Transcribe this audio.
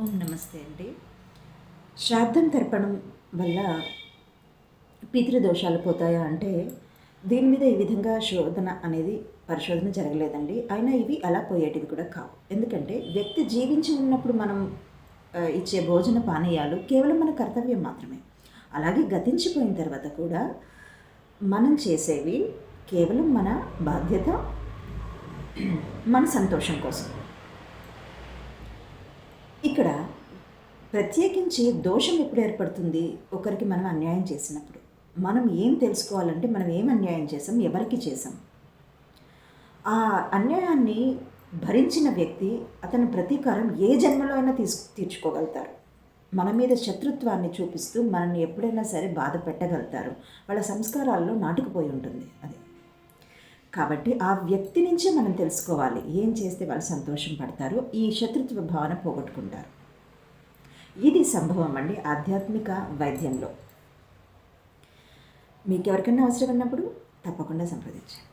ఓం నమస్తే అండి. శ్రాద్ధం తర్పణం వల్ల పితృదోషాలు పోతాయా అంటే దీని మీద ఈ విధంగా శోధన అనేది పరిశోధన జరగలేదండి. అయినా ఇవి అలా పోయేటివి కూడా కావు. ఎందుకంటే వ్యక్తి జీవించి ఉన్నప్పుడు మనం ఇచ్చే భోజన పానీయాలు కేవలం మన కర్తవ్యం మాత్రమే. అలాగే గతించిపోయిన తర్వాత కూడా మనం చేసేవి కేవలం మన బాధ్యత మన సంతోషం కోసం. ఇక్కడ ప్రత్యేకించి దోషం ఎప్పుడు ఏర్పడుతుంది? ఒకరికి మనం అన్యాయం చేసినప్పుడు. మనం ఏం తెలుసుకోవాలంటే మనం ఏం అన్యాయం చేసాం? ఎవరికి చేసాం? ఆ అన్యాయాన్ని భరించిన వ్యక్తి అతని ప్రతీకారం ఏ జన్మలో అయినా తీసు తీర్చుకోగలుగుతారు. మన మీద శత్రుత్వాన్ని చూపిస్తూ మనల్ని ఎప్పుడైనా సరే బాధ పెట్టగలుగుతారు. వాళ్ళ సంస్కారాల్లో నాటుకుపోయి ఉంటుంది. కాబట్టి ఆ వ్యక్తి నుంచే మనం తెలుసుకోవాలి. ఏం చేస్తే వాళ్ళు సంతోషం పడతారు ఈ శత్రుత్వ భావన పోగొట్టుకుంటారు. ఇది సంభవం అండి ఆధ్యాత్మిక వైద్యంలో. మీకు ఎవరికైనా అవసరం ఉన్నప్పుడు తప్పకుండా సంప్రదించండి.